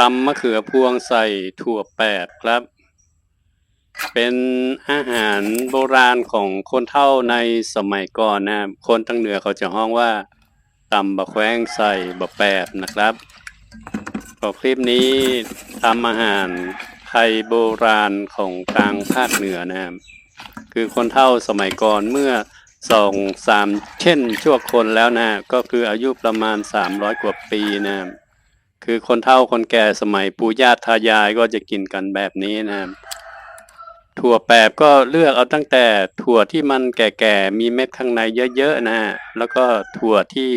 ตำมะเขือพวงใส่ถั่วแปบครับ เป็นอาหารโบราณของคนเฒ่าในสมัยก่อนนะครับคนทางเหนือเขาจะฮ้องว่าตำบะแขวงใส่บะแปบนะครับก็คลิปนี้ทำอาหารไทยโบราณของทางภาคเหนือนะครับคือคนเฒ่าสมัยก่อนเมื่อสองสามเช่นชั่วคนแล้วนะ ก็คืออายุประมาณ 300 กว่าปีนะครับ คือคนเฒ่าคนแก่สมัยปู่ย่าตายายก็จะกินกันแบบนี้นะครับถั่วแปบก็เลือกเอาตั้งแต่ถั่วที่มันแก่ๆมีเม็ดข้างในเยอะๆนะแล้วก็ถั่วที่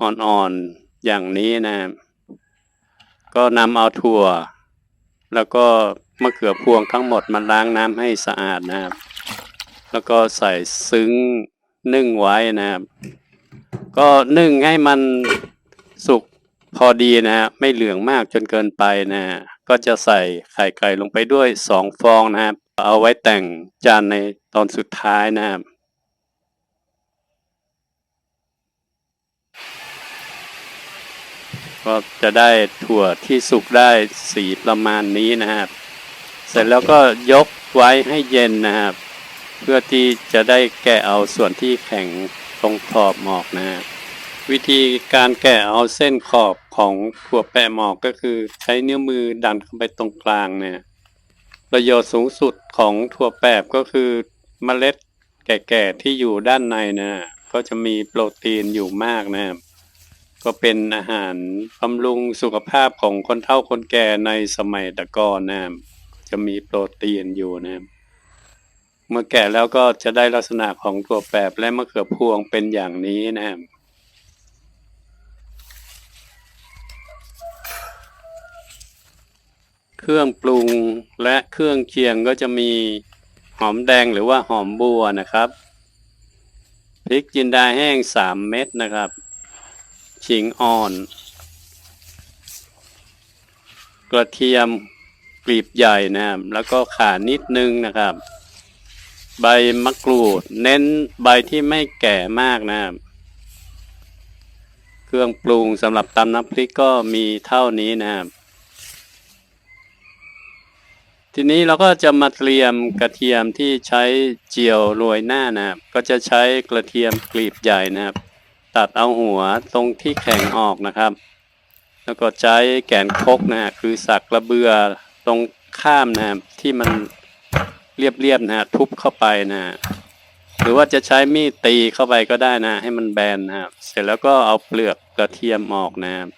อ่อนๆอย่างนี้นะ ก็นำเอาถั่ว แล้วก็มะเขือพวงทั้งหมดมาล้างน้ำให้สะอาดนะครับ แล้วก็ใส่ซึ้งนึ่งไว้นะครับ ก็นึ่งให้มันสุก พอดีนะฮะไม่เหลืองมากจนเกินไปนะฮะก็จะใส่ไข่ไก่ลงไปด้วยสองฟองนะครับ เอาไว้แต่งจานในตอนสุดท้ายนะครับก็จะได้ถั่วที่สุกได้สีประมาณนี้นะครับ เสร็จแล้วก็ยกไว้ให้เย็นนะครับ เพื่อที่จะได้แกะเอาส่วนที่แข็งตรงขอบหมอกนะครับวิธีการแกะเอาเส้นขอบ ของถั่วแปะหมอกก็คือใช้นิ้วมือดันเข้าไปตรงกลางเนี่ย ประโยชน์สูงสุดของถั่วแปบก็คือเมล็ดแก่ๆที่อยู่ด้านในนะก็จะมีโปรตีนอยู่มากนะครับก็เป็นอาหารบำรุงสุขภาพของคนเฒ่าคนแก่ในสมัยตะกอนนะครับจะมีโปรตีนอยู่นะครับเมื่อแก่แล้วก็จะได้ลักษณะของถั่วแปบและมะเขือพวงเป็นอย่างนี้นะครับ เครื่องปรุงและเครื่องเคียงก็จะมีหอมแดงหรือว่าหอมบัวนะครับพริกจินดาแห้งสามเม็ดนะครับขิงอ่อน กระเทียมกลีบใหญ่นะครับ แล้วก็ข่านิดนึงนะครับ ใบมะกรูด เน้นใบที่ไม่แก่มากนะครับ เครื่องปรุงสำหรับตำน้ำพริกก็มีเท่านี้นะครับ ทีนี้เราก็จะมาเตรียมกระเทียมที่ใช้เจียวโรยหน้านะครับ ก็จะใช้กระเทียมกลีบใหญ่นะครับ ตัดเอาหัวตรงที่แข็งออกนะครับ แล้วก็ใช้แกนคกนะฮะคือสักระเบือตรงข้ามนะครับที่มันเรียบๆนะฮะทุบเข้าไปนะฮะหรือว่าจะใช้มีดตีเข้าไปก็ได้นะ ให้มันแบนนะครับ เสร็จแล้วก็เอาเปลือกกระเทียมออกนะครับ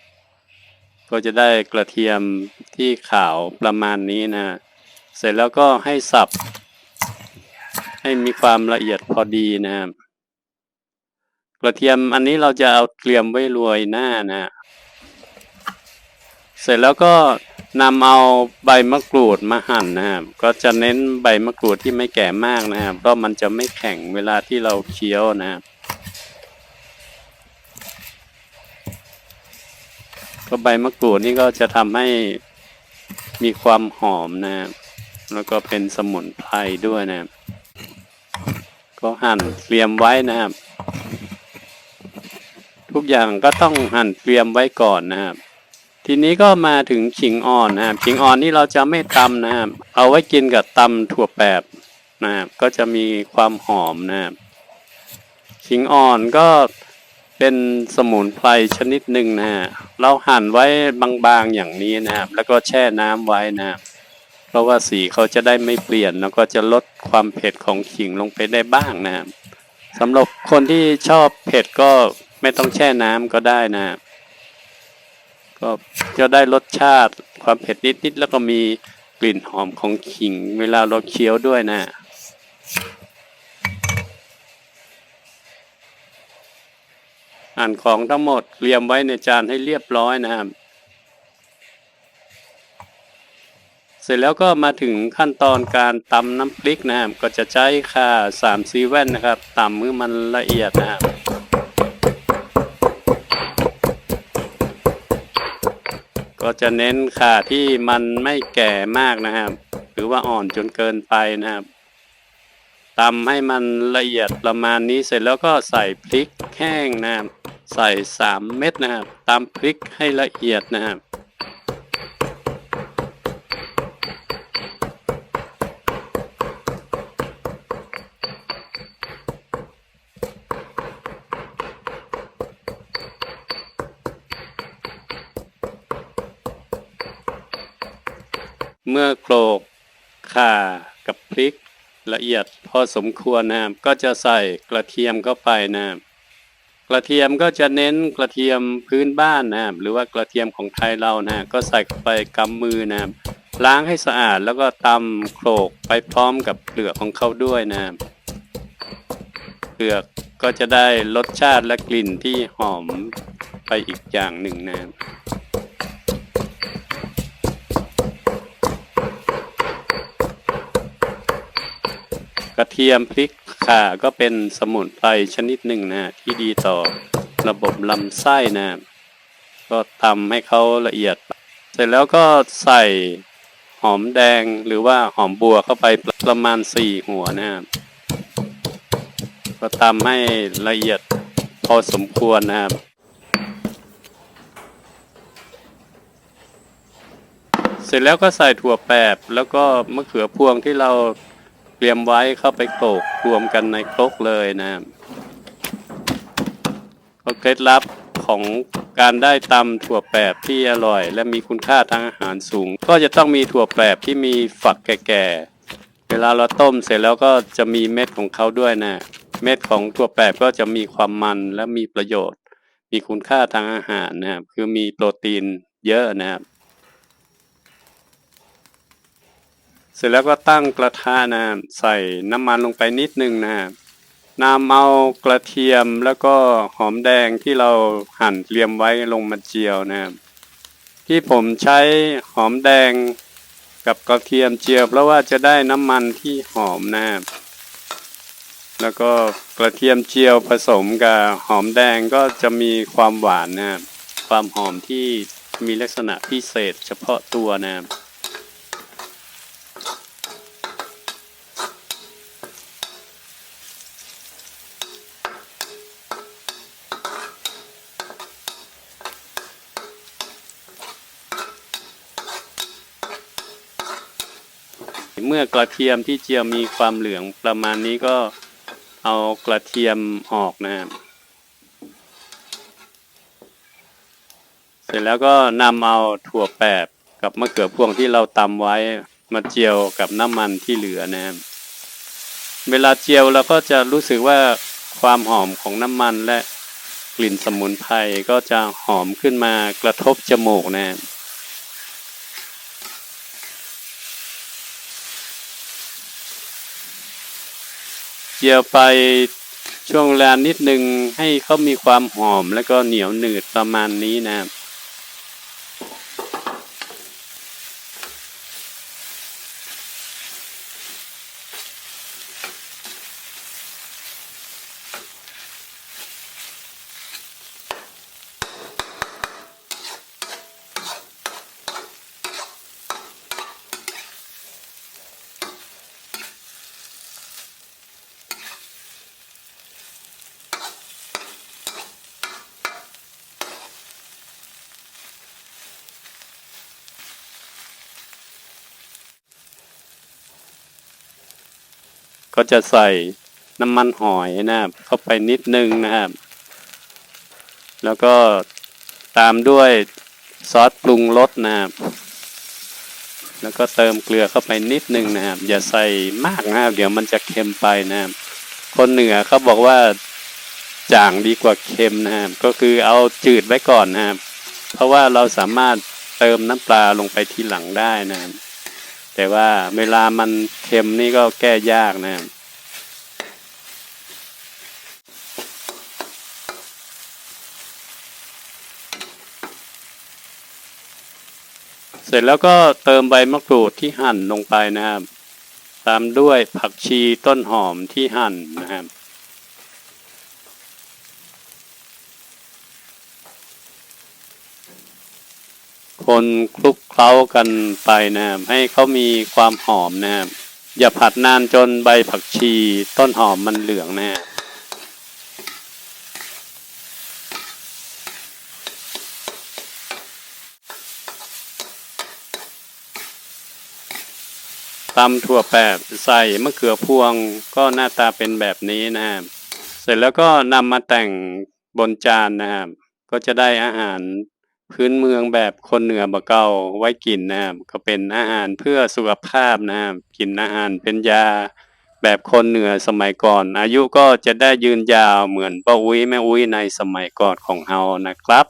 ก็จะได้กระเทียมที่ขาวประมาณนี้นะ เสร็จแล้วก็ให้สับ ให้มีความละเอียดพอดีนะครับกระเทียมอันนี้เราจะเอาเตรียมไว้โรยหน้านะเสร็จแล้วก็นำเอาใบมะกรูดมาหั่นนะครับ ก็จะเน้นใบมะกรูดที่ไม่แก่มากนะครับ เพราะมันจะไม่แข็งเวลาที่เราเคี้ยวนะครับก็ใบมะกรูดนี่ก็จะทำให้มีความหอมนะครับ แล้วก็เป็นสมุนไพรด้วยนะครับ ก็หั่นเตรียมไว้นะครับ ทุกอย่างก็ต้องหั่นเตรียมไว้ก่อนนะครับ ทีนี้ก็มาถึงขิงอ่อนนะครับขิงอ่อนนี่เราจะไม่ตำนะครับ เอาไว้กินกับตำถั่วแปบนะครับก็จะมีความหอมนะครับขิงอ่อนก็เป็นสมุนไพรชนิดหนึ่งนะฮะเราหั่นไว้บางๆอย่างนี้นะครับ แล้วก็แช่น้ำไว้นะครับ เพราะว่าสีเขาจะได้ไม่เปลี่ยน แล้วก็จะลดความเผ็ดของขิงลงไปได้บ้างนะครับสำหรับคนที่ชอบเผ็ดก็ไม่ต้องแช่น้ำก็ได้นะครับก็จะได้รสชาติความเผ็ดนิดๆแล้วก็มีกลิ่นหอมของขิงเวลาเราเคี้ยวด้วยนะอ่านของทั้งหมดเตรียมไว้ในจานให้เรียบร้อยนะครับ สร็จแล้วก็มาถึงขั้นตอนการตำน้ำพริกนะครับก็จะใช้ข่าสามซีแว่นนะครับตำมือมันละเอียดนะครับก็จะเน้นข่าที่มันไม่แก่มากนะครับ หรือว่าอ่อนจนเกินไปนะครับตำให้มันละเอียดประมาณนี้เสร็จแล้วก็ใส่พริกแห้งนะครับใส่สามเม็ดนะครับตำพริกให้ละเอียดนะครับ มื่อโขลกข่ากับพริกละเอียดพอสมควรนะครับก็จะใส่กระเทียมเข้าไปนะครับกระเทียมก็จะเน้นกระเทียมพื้นบ้านนะครับหรือว่ากระเทียมของไทยเรานะก็ใส่เข้าไปกำมือนะครับล้างให้สะอาดแล้วก็ตำโขลกไปพร้อมกับเปลือกของเขาด้วยนะครับเปลือกก็จะได้รสชาติและกลิ่นที่หอมไปอีกอย่างหนึ่งนะครับ กระเทียมพริกข่าก็เป็นสมุนไพรชนิดหนึ่งนะที่ดีต่อระบบลำไส้นะ ก็ตำให้เขาละเอียด เสร็จแล้วก็ใส่หอมแดงหรือว่าหอมบัวเข้าไปประมาณสี่หัวนะครับก็ตำให้ละเอียดพอสมควรนะครับเสร็จแล้วก็ใส่ถั่วแปบแล้วก็มะเขือพวงที่เรา เตรียมไว้เข้าไปโขลกรวมกันในครกเลยนะครับก็เคล็ดลับของการได้ตำถั่วแปบที่อร่อย และมีคุณค่าทางอาหารสูง ก็จะต้องมีถั่วแปบที่มีฝักแก่ๆ เวลาเราต้มเสร็จแล้วก็จะมีเม็ดของเขาด้วยนะ เม็ดของถั่วแปบก็จะมีความมันและมีประโยชน์ มีคุณค่าทางอาหารนะครับ คือมีโปรตีนเยอะนะครับ เสร็จแล้วก็ตั้งกระทะนะใส่น้ำมันลงไปนิดนึงนะนำเอากระเทียมแล้วก็หอมแดงที่เราหั่นเตรียมไว้ลงมาเจียวนะครับที่ผมใช้หอมแดงกับกระเทียมเจียวเพราะว่าจะได้น้ำมันที่หอมนะครับแล้วก็กระเทียมเจียวผสมกับหอมแดงก็จะมีความหวานนะครับความหอมที่มีลักษณะพิเศษเฉพาะตัวนะครับ มื่อกระเทียมที่เจียวมีความเหลืองประมาณนี้ก็เอากระเทียมออกนะครับเสร็จแล้วก็นำเอาถั่วแปบกับมะเขือพวงที่เราตำไว้มาเจียวกับน้ำมันที่เหลือนะครับเวลาเจียวเราก็จะรู้สึกว่าความหอมของน้ำมันและกลิ่นสมุนไพรก็จะหอมขึ้นมากระทบจมูกนะครับ เจียวไปช่วงเวลานิดนึงให้เขามีความหอมแล้วก็เหนียวหนืดประมาณนี้นะครับ ก็จะใส่น้ำมันหอยนะครับ เข้าไปนิดนึงนะครับ แล้วก็ตามด้วยซอสปรุงรสนะครับ แล้วก็เติมเกลือเข้าไปนิดนึงนะครับ อย่าใส่มากนะครับ เดี๋ยวมันจะเค็มไปนะครับ คนเหนือเขาบอกว่าจางดีกว่าเค็มนะครับ ก็คือเอาจืดไว้ก่อนนะครับ เพราะว่าเราสามารถเติมน้ำปลาลงไปทีหลังได้นะครับ แต่ว่าเวลามันเค็มนี่ก็แก้ยากนะครับเสร็จแล้วก็เติมใบมะกรูดที่หั่นลงไปนะครับ ตามด้วยผักชีต้นหอมที่หั่นนะครับ คนคลุกเคล้ากันไปนะครับให้เขามีความหอมนะครับอย่าผัดนานจนใบผักชีต้นหอมมันเหลืองนะครับตำถั่วแปบใส่มะเขือพวงก็หน้าตาเป็นแบบนี้นะครับ เสร็จแล้วก็นำมาแต่งบนจานนะครับ ก็จะได้อาหาร พื้นเมืองแบบคนเหนือบ่เก่าไว้กินนะครับก็เป็นอาหารเพื่อสุขภาพนะครับกินอาหารเป็นยาแบบคนเหนือสมัยก่อน อายุก็จะได้ยืนยาวเหมือนป้าอุ้ยแม่อุ้ยในสมัยก่อนของเฮานะครับ